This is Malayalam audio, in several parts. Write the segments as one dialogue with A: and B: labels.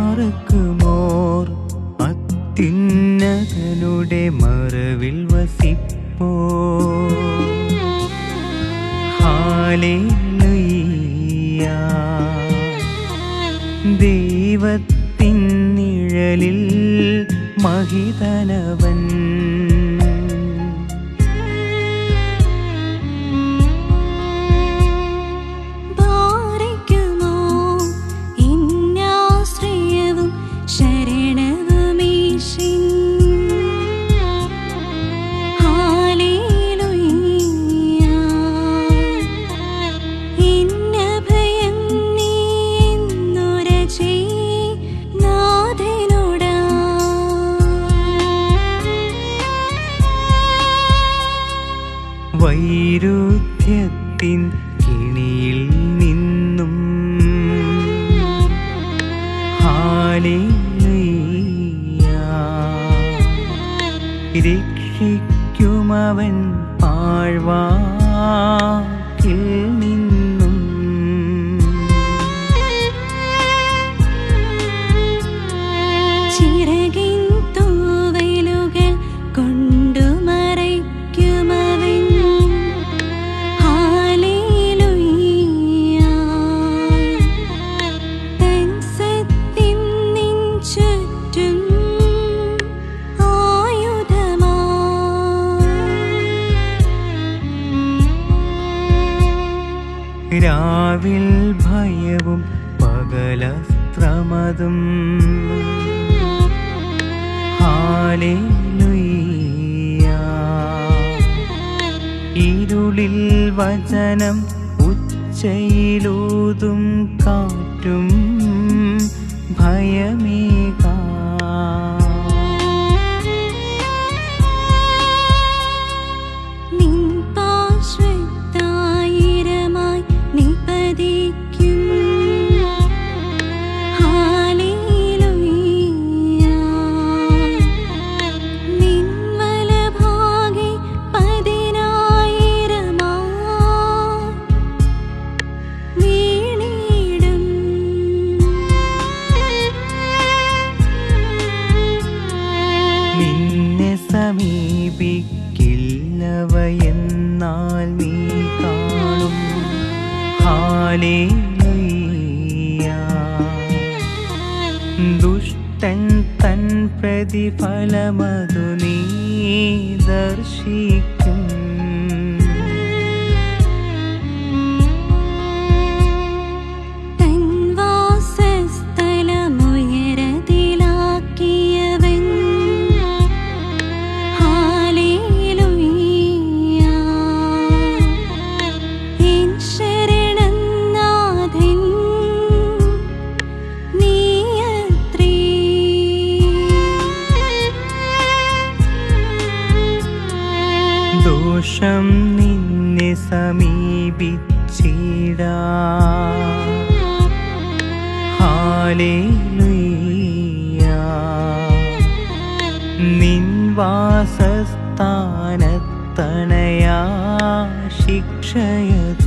A: പാറക്കുമോർ അത്യുന്നതനുടെ മറവിൽ വസിപ്പോ? ഹാലേലുയ്യ. ദൈവത്തിൻ നിഴലിൽ മഹിതനവ രക്ഷിക്കുമവൻ പാഴ്വാ.
B: രാവിൽ ഭയവും പകലസ്ത്രമതും. ഇരുളിൽ വചനം ഉച്ചയിലൂതും കാറ്റും
A: ഹാലേലയ്യാ
B: ദുഷ്ടൻ തൻ പ്രതിഫലമതു നീ ദർശിക്ക. സന്തോഷം നിന്നെ സമീപിച്ചിടാ. നിൻവാസസ്ഥാനത്തണയാ ശിക്ഷയത്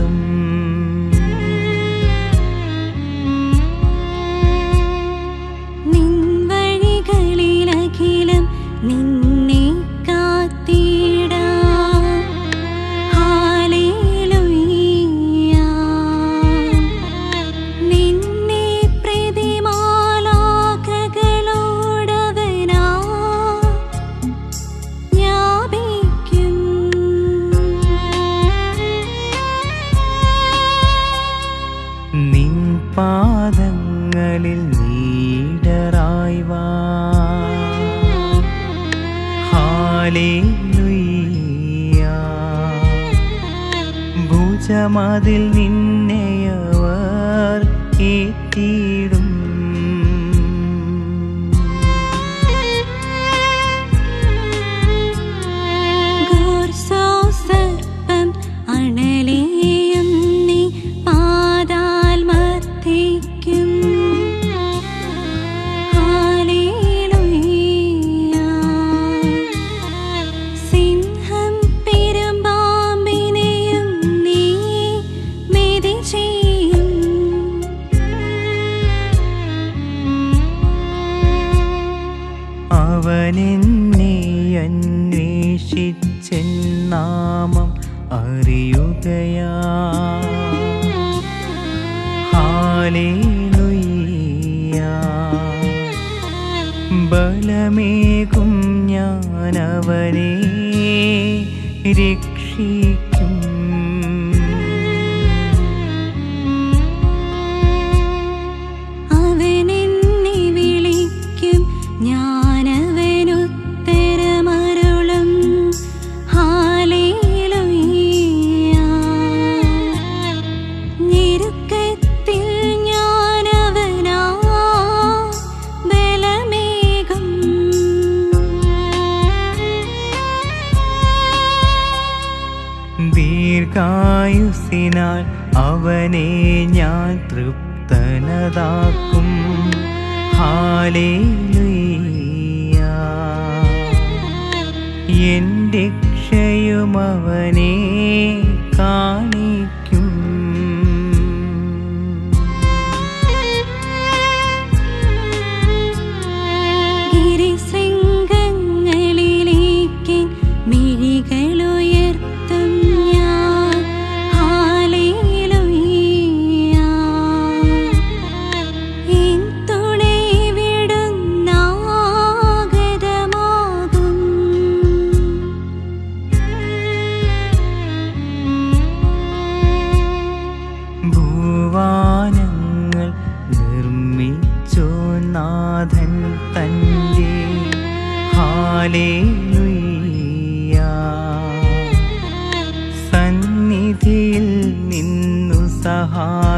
A: ഹാലേലുയ്യ
B: നിന്നെയവർ എത്തിയ ഞാനെന്നെ അന്വേഷിച്ചെന്നാമം അറിയുകയാ. ബലമേകും ഞാനവനെ രക്ഷിക്കും
A: തനതാക്കും ഹാലേലുയ്യ. എന്റെ
B: ക്ഷയുമവനേ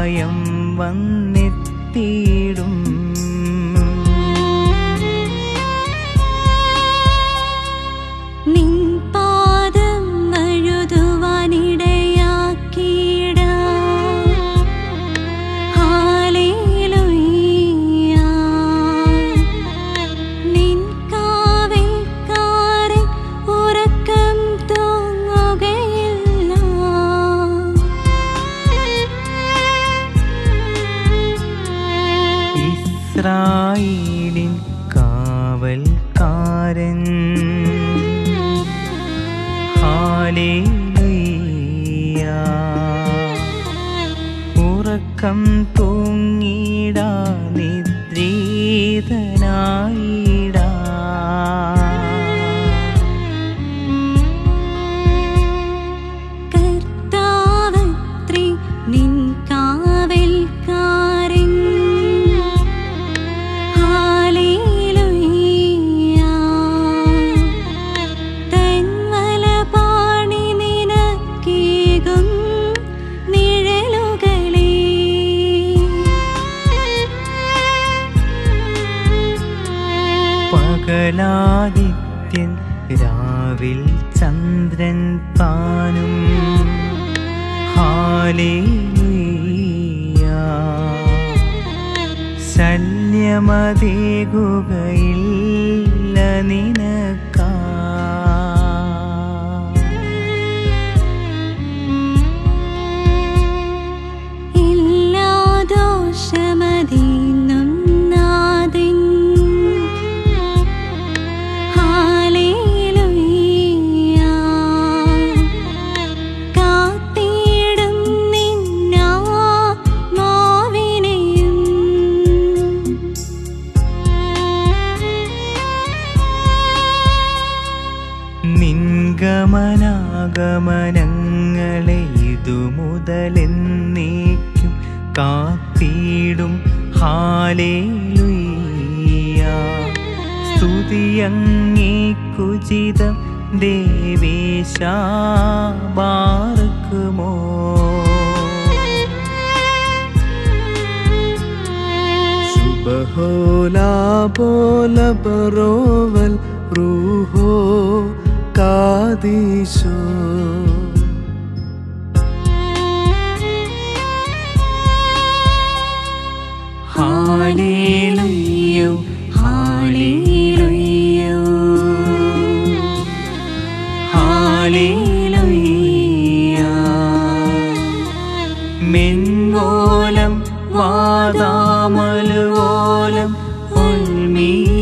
B: പ്രായം വന്നെത്തി ഹലേലയ്യ
A: ഉറക്കം
B: പകലാദിത്യൻ രാവിൽ ചന്ദ്രൻ താനും. ഹാലേയ ശല്യമതേകുകയില്ല നീ സ്തുതിയങ്ങീക്കുചിതം
C: ദേവേശാർക്കുമോ പറോവൽ
B: റൂഹോ കാദീശോ മിൻവോലം വാതാമലുവോലം ഉൾമീ